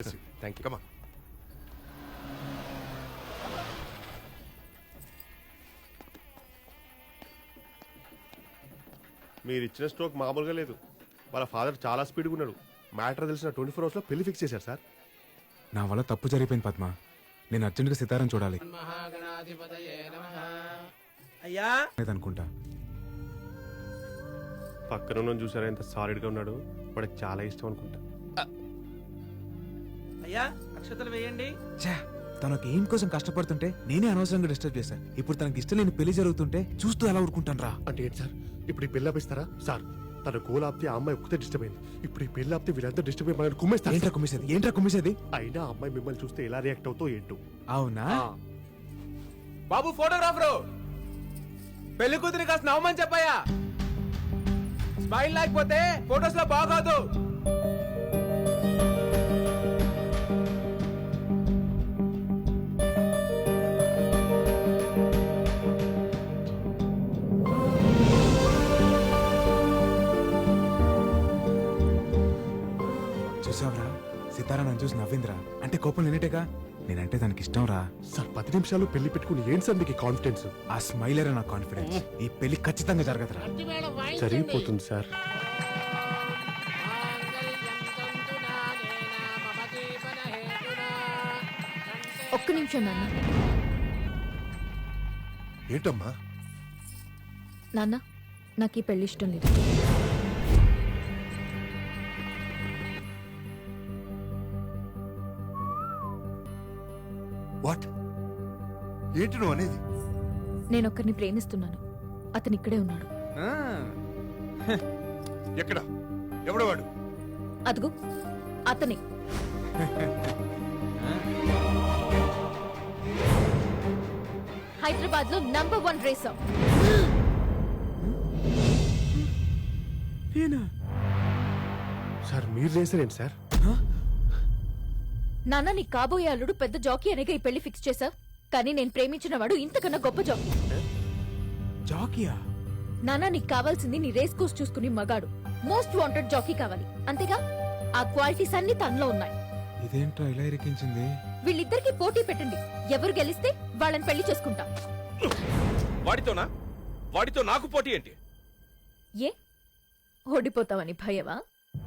Thank you కమా మీరు ఇచ్చిన stroke మామూలుగా లేదు. వాళ్ళ ఫాదర్ చాలా స్పీడ్గా ఉన్నాడు. మ్యాటర్ తెలిసిన ట్వంటీ ఫోర్ అవర్స్లో పెళ్ళి ఫిక్స్ చేశారు సార్. నా వల్ల తప్పు జరిగిపోయింది పద్మ. నేను అర్జెంటుగా సితారం చూడాలి. అయ్యా! అనుకుంటా పక్కన ఉన్న చూసారా ఎంత సాలిడ్గా ఉన్నాడు? వాడికి చాలా ఇష్టం అనుకుంటా. అయ్యా అక్షతలు వేయండి. ఛా, ఎయిమ్ కోసం కష్టపడుతుంటే నేనే అనవసరంగా డిస్టర్బ్ చేశాను ఇప్పుడు తనకి ఇష్టం లేని పెళ్ళి జరుగుతుంటే చూస్తూ ఎలా ఊరుకుంటాను రా అంటే ఏంటి సార్? ఇప్పుడు ఈ పెళ్ళి ఆపిస్తారా? సార్ తన గోల్ ఆపితే ఆ అమ్మాయి ఒక్కతే డిస్టర్బ్ అయింది. ఇప్పుడు ఈ పెళ్ళి ఆపితే వీళ్ళంతా డిస్టర్బ్ అయ్యి మనల్ని కుమ్మేస్తారు ఏంట్రా కుమ్మేసేది? ఏంట్రా కుమ్మేసేది? అయినా ఆ అమ్మాయి మిమ్మల్ని చూస్తే ఎలా రియాక్ట్ అవుతో ఏంటో? అవునా? బాబు ఫోటోగ్రాఫరు పెళ్ళి కూతురి కాస్త నవ్వమని చెప్పయ్యా. స్మైల్ లేకపోతే ఫొటోస్లో బాగోదు. చూసావరా సితారా నన్ను చూసి నవ్విందిరా. అంటే కోపం లేనట్టేగా నేనంటే దానికి ఇష్టం రా సార్ పది నిమిషాలు పెళ్ళి పెట్టుకుని ఏంటి సార్ మీకు కాన్ఫిడెన్స్ ఆ స్మైలర్ నా కాన్ఫిడెన్స్ ఈ పెళ్ళి ఖచ్చితంగా జరగదురా. జరిగిపోతుంది సార్. ఒక్క నిమిషం నాన్న. ఏంటమ్మా? నాన్న నాకు ఈ పెళ్ళి ఇష్టం లేదు. ఏంటి నువ్వు అనేది? నేను ఒక్కరిని ప్రేమిస్తున్నాను. అతను ఇక్కడే ఉన్నాడు. ఎక్కడ? ఎవడు వాడు? అదుగు అతనే. హైదరాబాద్లో నంబర్ వన్ రేసర్. సార్ మీరు సార్? నాన్న నీ కాబోయే అల్లుడు పెద్ద జాకీ అనేగా ఈ పెళ్ళి ఫిక్స్ చేశావు? కానీ నేను ప్రేమించిన వాడు ఇంతకన్నా గొప్ప జాకీ జాకియా? నాన్న నీకు కావాల్సింది నీ రేస్ కోర్స్ చూసుకుని మగాడు. మోస్ట్ వాంటెడ్ జాకీ కావాలి. అంతేగా? ఆ క్వాలిటీస్ అన్ని తనలో ఉన్నాయి. ఇదేంట్రా ఇలా ఇరికించింది? వీళ్ళిద్దరికి పోటీ పెట్టండి. ఎవరు గెలిస్తే వాళ్ళని పెళ్ళి చేసుకుంటా. వాడితోనా? వాడితో నాకు పోటీ ఏంటి? ఏ? ఓడిపోతావని భయమా?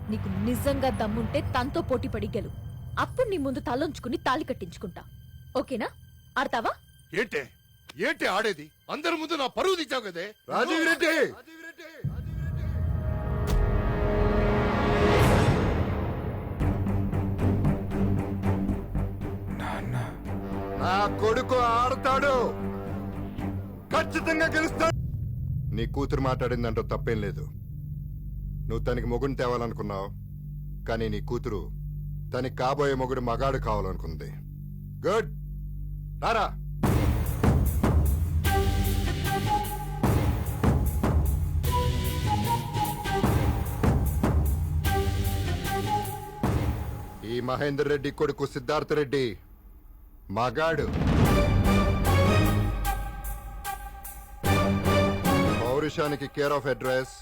నీకు నిజంగా దమ్ముంటే తనతో పోటీ పడి గెలు. అప్పుడు నీ ముందు తలొంచుకుని తాళి కట్టించుకుంటా. ఓకేనా? ఆడతావా? ఏంటే? ఏంటి ఆడేది? అందరి ముందు నా పరువు తీసావు కదే? రాజీవ్ రెడ్డి! నాన్న. నా కొడుకు ఆడతాడు. ఖచ్చితంగా గెలుస్తాడు. నీ కూతురు మాట్లాడిందంటూ తప్పేం లేదు. నువ్వు తనకి మొగుడిని తేవాలనుకున్నావు. కానీ నీ కూతురు తనకి కాబోయే మొగుడు మగాడు కావాలనుకుంది. గుడ్! రారా. ఈ మహేందర్ రెడ్డి కొడుకు సిద్ధార్థ రెడ్డి మగాడు. పౌరుషానికి కేర్ ఆఫ్ అడ్రస్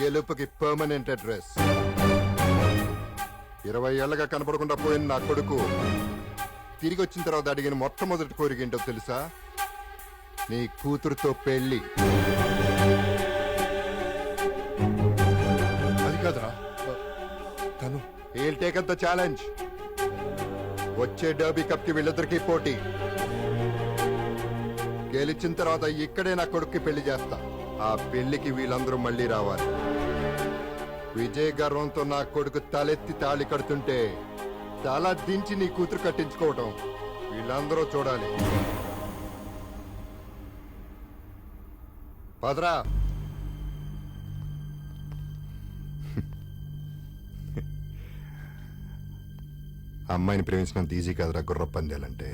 గెలుపుకి పర్మనెంట్ అడ్రస్ ఇరవై ఏళ్ళగా కనపడకుండా పోయింది నా కొడుకు. తిరిగి వచ్చిన తర్వాత అడిగిన మొట్టమొదటి కోరిక ఏంటో తెలుసా? నీ కూతురుతో పెళ్ళి అది కాదురా. తను. హీల్ టేక్ ద ఛాలెంజ్ వచ్చే డర్బీ కప్కి వీళ్ళిద్దరికి పోటీ. గెలిచిన తర్వాత ఇక్కడే నా కొడుక్కి పెళ్ళి చేస్తా. ఆ పెళ్ళికి వీళ్ళందరూ మళ్ళీ రావాలి. విజయ గర్వంతో నా కొడుకు తలెత్తి తాళి కడుతుంటే చాలా దించి నీ కూతురు కట్టించుకోవటం. వీళ్ళందరూ చూడాలి. పదరా అమ్మాయిని ప్రేమించినంత ఈజీ కాదురా గుర్ర పందేలంటే.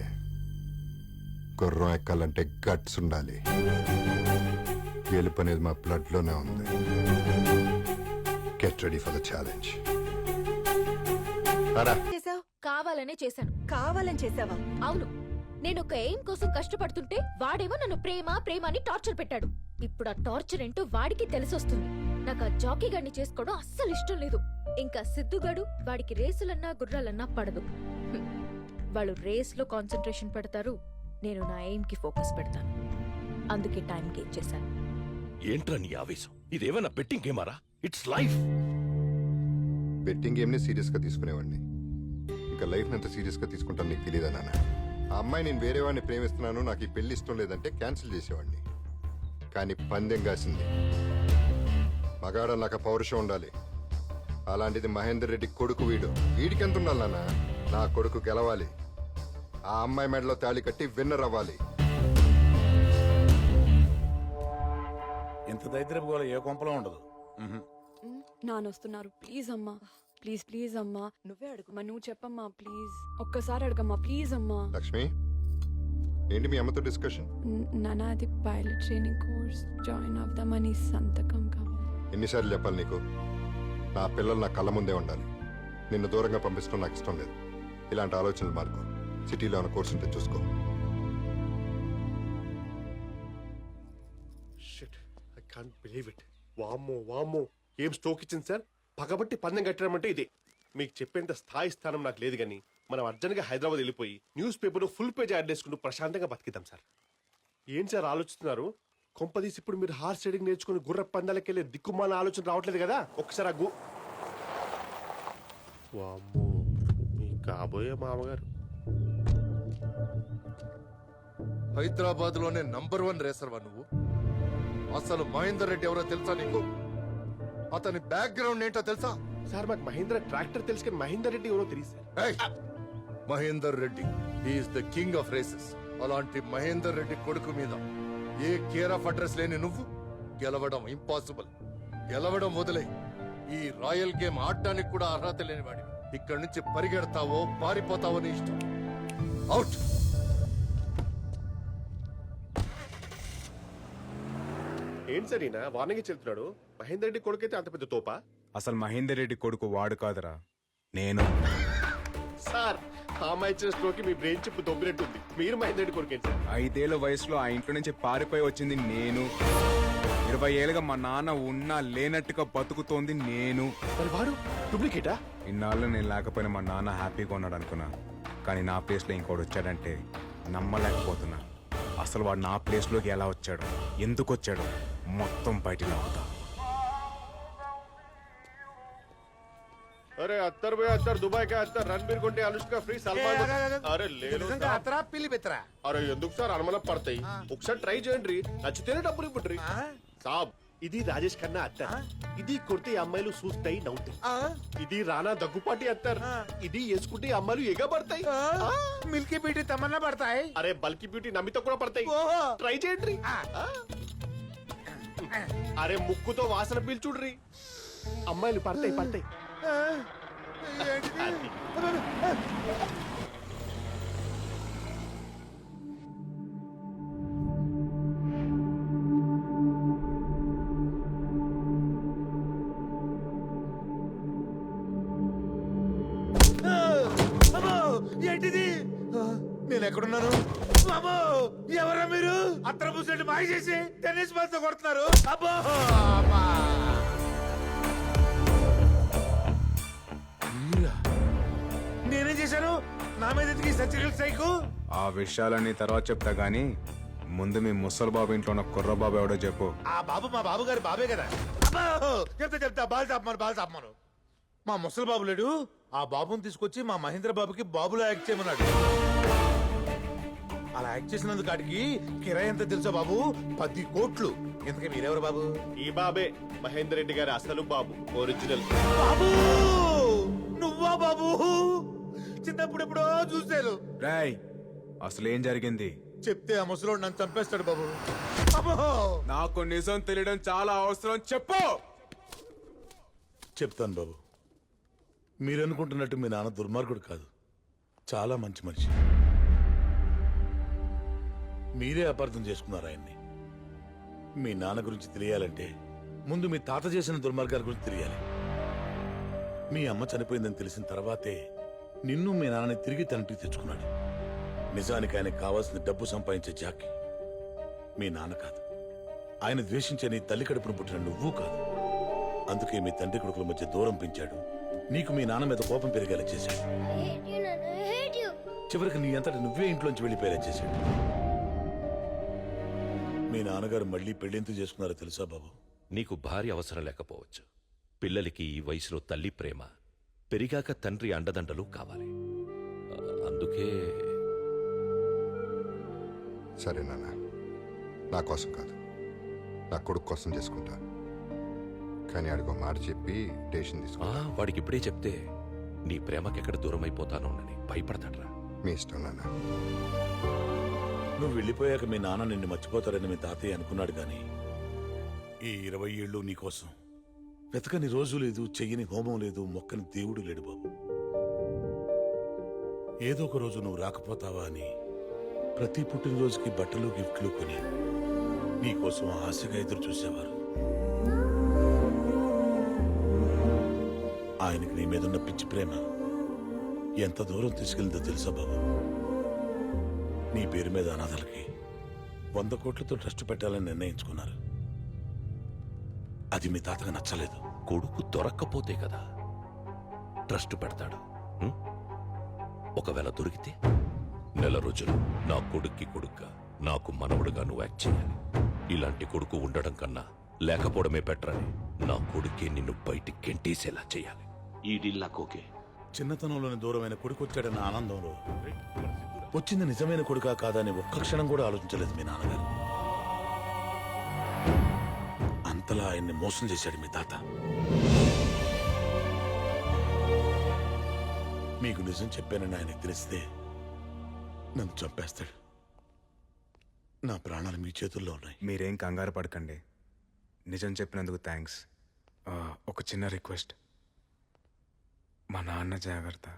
గుర్రం ఎక్కాలంటే గట్స్ ఉండాలి. గెలుపు అనేది మా బ్లడ్లోనే ఉంది. Get ready for the challenge. చేసావు కావాలనే చేశాను. కావాలని చేసావా? అవును. నేను ఒక ఎయిమ్ కోసం కష్టపడుతుంటే వాడేమో నన్ను ప్రేమ ప్రేమ అని టార్చర్ పెట్టాడు. ఇప్పుడు ఆ టార్చర్ ఏంటో వాడికి తెలిసొస్తుంది. నాకు ఆ జాకీ గడిని చేసుకోవడం అస్సలు ఇష్టం లేదు. ఇంకా సిద్ధుగాడు వాడికి రేసులన్నా గుర్రాలన్నా పడదు. హ్మ్. వాళ్ళు రేస్లో కాన్సన్ట్రేషన్ పెడతారు. నేను నా ఎయిమ్కి ఫోకస్ పెడతాను. అందుకే టైంకి ఇచ్చేశాను ఏంట్రా నీ ఆవేశం? ఇదేమన్నా బెట్టింగ్ గేమారా? It's life. బెట్టింగ్ గేమ్ని సీరియస్గా తీసుకునేవాడిని. ఇంకా లైఫ్ ఎంత సీరియస్గా తీసుకుంటాను నీకు తెలియదా నాన్న? ఆ అమ్మాయి నేను వేరే వాడిని ప్రేమిస్తున్నాను నాకు ఈ పెళ్ళి ఇష్టం లేదంటే క్యాన్సిల్ చేసేవాడిని. కానీ పందెం కాసింది. మగాడ నాకు పౌరుషం ఉండాలి. అలాంటిది మహేందర్ రెడ్డి కొడుకు వీడు. వీడికి ఎంత ఉండాలి నాన్న? నా కొడుకు గెలవాలి. ఆ అమ్మాయి మెడలో తాళి కట్టి విన్నర్ అవ్వాలి. ఇంత దరిద్రపు గోల ఏ కొంపలో ఉండదు. నానొస్తున్నారు ప్లీజ్ అమ్మా ప్లీజ్ ప్లీజ్ అమ్మా. నువ్వే అడుగుమా నువ్వు చెప్పమ్మా ప్లీజ్. ఒక్కసారి అడగమ్మా ప్లీజ్ అమ్మా. లక్ష్మి ఏంటి మీ అమ్మతో డిస్కషన్? న- నాన్న అది పైలట్ ట్రైనింగ్ కోర్స్ జాయిన్ అవుదామని సంతకం కావాలి. ఎన్నిసార్లు చెప్పాలి నీకు? నా పిల్లలు నా కళ్ళ ముందే ఉండాలి. నిన్ను దూరంగా పంపించడం నాకు ఇష్టం లేదు. ఇలాంటి ఆలోచనలు మార్కు. సిటీలో ఉన్న కోర్సు ఉంటే చూసుకో. Shit I can't believe it వామ్మో వామ్మో. ఏం స్ట్రోక్ ఇచ్చింది సార్? పగబట్టి పందెం కట్టడం ఇదే. మీకు చెప్పేంత స్థాయి స్థానం నాకు లేదు కానీ మనం అర్జెంట్గా హైదరాబాద్ వెళ్ళిపోయి newspaper full page ad చేసుకుంటూ ప్రశాంతంగా బతికిద్దాం సార్. ఏం సార్ ఆలోచిస్తున్నారు? కొంపదీసి ఇప్పుడు మీరు హార్స్ రైడింగ్ నేర్చుకుని గుర్ర పందాలకి వెళ్ళే దిక్కుమాల ఆలోచన రావట్లేదు కదా? ఒకసారి ఆ గు వామ్మో మీ కాబోయే మామగారు. హైదరాబాద్లోనే నంబర్ వన్ రేసర్వా నువ్వు? అసలు మహేందర్ రెడ్డి ఎవరో తెలుసా నీకు? అతని బ్యాక్గ్రౌండ్ ఏంటో తెలుసా? సార్ మాకు మహేంద్ర ట్రాక్టర్ తెలుసు కానీ మహేందర్ రెడ్డి ఎవరో తెలియదు sir! Mahender Reddy is the king of races అలాంటి మహేందర్ రెడ్డి కొడుకు మీద ఏ కేర్ ఆఫ్ అడ్రస్ లేని నువ్వు? గెలవడం ఇంపాసిబుల్ గెలవడం వదిలే. ఈ రాయల్ గేమ్ ఆడడానికి కూడా అర్హత లేని వాడి ఇక్కడి నుంచి పరిగెడతావో పారిపోతావో నీ ఇష్టం. అవుట్ ఏంటి సార్ ఈయన? వార్నింగ్ చెల్తున్నాడు మహేందర్ రెడ్డి కొడుకైతే అంత పెద్ద తోపా? అసలు మహేందర్ రెడ్డి కొడుకు వాడు కాదురా. నేను. సార్ ఆ అమ్మాయి ఇచ్చిన స్ట్రోక్ మీ బ్రెయిన్ చిప్ దొబ్బినట్టుంది. మీరు మహేందర్ రెడ్డి కొడుకేంటి సార్ ఐదేళ్ళ వయసులో ఆ ఇంట్లో నుంచి పారిపోయి వచ్చింది నేను. ఇరవై ఏళ్ళుగా మా నాన్న ఉన్నా లేనట్టుగా బతుకుతోంది నేను. మరి వాడు డూప్లికేటా? ఇన్నాళ్ళు నేను లేకపోయినా మా నాన్న హ్యాపీగా ఉన్నాడు అనుకున్నా. కానీ నా ప్లేస్లో ఇంకోటి వచ్చాడంటే నమ్మలేకపోతున్నా. అసలు వాడు నా ప్లేస్లోకి ఎలా వచ్చాడు? ఎందుకు వచ్చాడు? మొత్తం బయటికి అవుతా అరే అత్తర్ పోయి అత్తర్ దుబాయ్ కా అత్తర్ రణబీర్ కొంటే అనుష్క ఫ్రీ సల్మాన్ అరే లేదు సార్. అరే ఎందుకు సార్ అనుమానం పడతాయి? ఒకసారి ట్రై చేయండి నచ్చితేనే డబ్బులు ఇవ్వండి సాబ్ ఇది రాజేష్ ఖన్నా అత్తర్. ఇది కొడితే ఈ అమ్మాయిలు చూస్తాయి నవ్వుతాయి. ఇది రానా దగ్గుపాటి అత్తర్. ఇది వేసుకుంటే అమ్మాయిలు ఎగబడతాయి. మిల్కీ పీటీ తమన్నా పడతాయి. అరే బల్కి బ్యూటీ నమ్మితో కూడా పడతాయి. ట్రై చేయండి. అరే ముక్కుతో వాసన పీల్చుడ్రి. అమ్మాయిలు పడతాయి పడతాయి. ఏంటిది? నేను ఎక్కడున్నాను? అబ్బో ఎవరా మీరు? అత్తర పూసేట్టు మాయ చేసి టెన్నిస్ బాల్తో కొడుతున్నారు. అబ్బో. చేశాను నా మీద ఎందుకు సచిరల్ సైకు ఆ విషయాలన్నీ తర్వాత చెప్తా గానీ ముందు మీ ముసలి బాబు ఇంట్లో ఉన్న కుర్ర బాబు ఎవడో చెప్పు. ఆ బాబు మా బాబు గారి బాబే కదా. అబ్బో! చెప్తా చెప్తా బాల్ చాపమాను బాల్ చాపమాను మా ముసలి బాబు లేడు. ఆ బాబుని తీసుకొచ్చి మా మహేంద్ర బాబుకి బాబులో యాక్ట్ చేయమన్నాడు. అలా యాక్ట్ చేసినందుకు కాడికి కిరాయి ఎంత తెలుసా బాబు? పది కోట్లు. ఇంతకీ మీరెవరు బాబు? ఈ బాబే మహేందర్ రెడ్డి గారి అసలు బాబు ఒరిజినల్. బాబు! చిన్నప్పుడు ఎప్పుడో చూశాను. రాయ్ అసలు ఏం జరిగింది? చెప్తే ఆ ముసలోడు నన్ను చంపేస్తాడు బాబు. అబ్బో! నాకు నిజం తెలియడం చాలా అవసరం. చెప్పు! చెప్తాను బాబు. మీరనుకుంటున్నట్టు మీ నాన్న దుర్మార్గుడు కాదు. చాలా మంచి మనిషి. మీరే అపార్థం చేసుకున్నారు ఆయన్ని. మీ నాన్న గురించి తెలియాలంటే ముందు మీ తాత చేసిన దుర్మార్గాల గురించి తెలియాలి. మీ అమ్మ చనిపోయిందని తెలిసిన తర్వాతే నిన్ను మీ నాన్నని తిరిగి తండ్రికి తెచ్చుకున్నాడు. నిజానికి ఆయనకు కావాల్సిన డబ్బు సంపాదించే జాకి మీ నాన్న కాదు. ఆయన ద్వేషించే నీ తల్లి కడుపును పుట్టిన నువ్వు కాదు. అందుకే మీ తండ్రి కొడుకుల మధ్య దూరం పెంచాడు. నీకు మీ నాన్న మీద కోపం పెరిగేలా చేశాడు. చివరికి నీ అంతటి నువ్వే ఇంట్లోంచి వెళ్ళిపోయేలా చేశాడు. మీ నాన్నగారు మళ్ళీ పెళ్ళెందుకు చేసుకున్నారో తెలుసా బాబు? నీకు భార్య అవసరం లేకపోవచ్చు. పిల్లలకి ఈ వయసులో తల్లి ప్రేమ పెరిగాక తండ్రి అండదండలు కావాలి. అందుకే సరే నాన్న. నా కోసం కాదు. నా కొడుకు కోసం చేసుకుంటా. కానీ అడుగు మాట చెప్పి డేషన్ ఆ, తీసుకుంటా. వాడికి ఇప్పుడే చెప్తే నీ ప్రేమకెక్కడ దూరం అయిపోతానోనని భయపడతాడ్రా. మీ ఇష్టం నాన్న. నువ్వు వెళ్ళిపోయాక మీ నాన్న నిన్ను మర్చిపోతారని మీ తాతయ్య అనుకున్నాడు గాని ఈ ఇరవై ఏళ్ళు నీకోసం వెతకని రోజు లేదు చెయ్యని హోమం లేదు మొక్కని దేవుడు లేడు బాబు. ఏదో ఒక రోజు నువ్వు రాకపోతావా అని ప్రతి పుట్టినరోజుకి బట్టలు గిఫ్ట్లు కొని నీకోసం ఆశగా ఎదురు చూసేవారు. ఆయనకి నీ మీదున్న పిచ్చి ప్రేమ ఎంత దూరం తీసుకెళ్ళిందో తెలుసా బాబు? నీ పేరు మీద అనాథలకి వంద కోట్లతో ట్రస్ట్ పెట్టాలని నిర్ణయించుకున్నారు. అది మీ తాతగా నచ్చలేదు. కొడుకు దొరక్కపోతే కదా. ట్రస్ట్ పెడతాడు. ఉం? ఒకవేళ దొరికితే నెల రోజులు నా కొడుక్కి కొడుక్క నాకు మనవడుగా నువ్వు యాక్ట్ చేయాలి. ఇలాంటి కొడుకు ఉండడం కన్నా లేకపోవడమే బెటరని నా కొడుకే నిన్ను బయటికి గెంటేసేలా చేయాలి. ఈ డీల్ నాకు ఓకే. చిన్నతనంలోని దూరమైన కొడుకు వచ్చాడన్న ఆనందంలో వచ్చింది నిజమైన కొడుకా కాదని ఒక్క క్షణం కూడా ఆలోచించలేదు మీ నాన్నగారు. అంతలా ఆయన్ని మోసం చేశాడు మీ తాత. మీకు నిజం చెప్పానని ఆయనకు తెలిస్తే నన్ను చంపేస్తాడు. నా ప్రాణాలు మీ చేతుల్లో ఉన్నాయి. మీరేం కంగారు పడకండి. నిజం చెప్పినందుకు థ్యాంక్స్. ఒక చిన్న రిక్వెస్ట్. మా నాన్న జాగ్రత్త.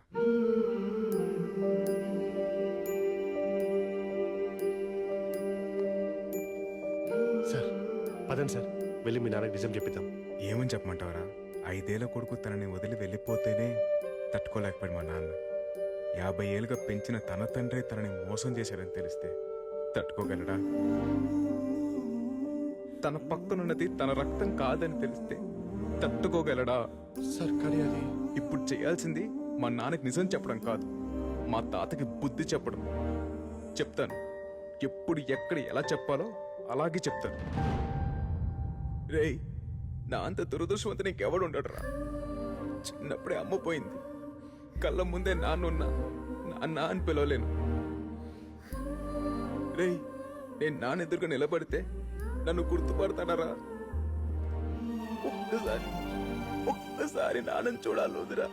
సార్ పదండి సార్. వెళ్ళి మీ నాన్నకి నిజం చెప్పిద్దాం. ఏమని చెప్పమంటావరా? ఐదేళ్ళ కొడుకు తనని వదిలి వెళ్ళిపోతేనే తట్టుకోలేకపోయాడు మా నాన్న. యాభై ఏళ్ళుగా పెంచిన తన తండ్రి తనని మోసం చేశాడని తెలిస్తే తట్టుకోగలడా? తన పక్కనున్నది తన రక్తం కాదని తెలిస్తే తట్టుకోగలడా? సార్ కానీ అది ఇప్పుడు చేయాల్సింది మా నాన్నకి నిజం చెప్పడం కాదు. మా తాతకి బుద్ధి చెప్పడం. చెప్తాను. ఎప్పుడు ఎక్కడ ఎలా చెప్పాలో అలాగే చెప్తాను. రేయ్ నా అంత దురదృష్టవంత నీకెవడు ఉండడురా. చిన్నప్పుడే అమ్మ పోయింది. కళ్ళ ముందే నాన్నున్నా నాన్న అని పిలవలేను. రేయ్ నేను నాన్న ఎదురుగా నిలబడితే నన్ను గుర్తుపడతానరా? ఒక్కసారి ఒక్కసారి నాన్నని చూడాలి వదిరా.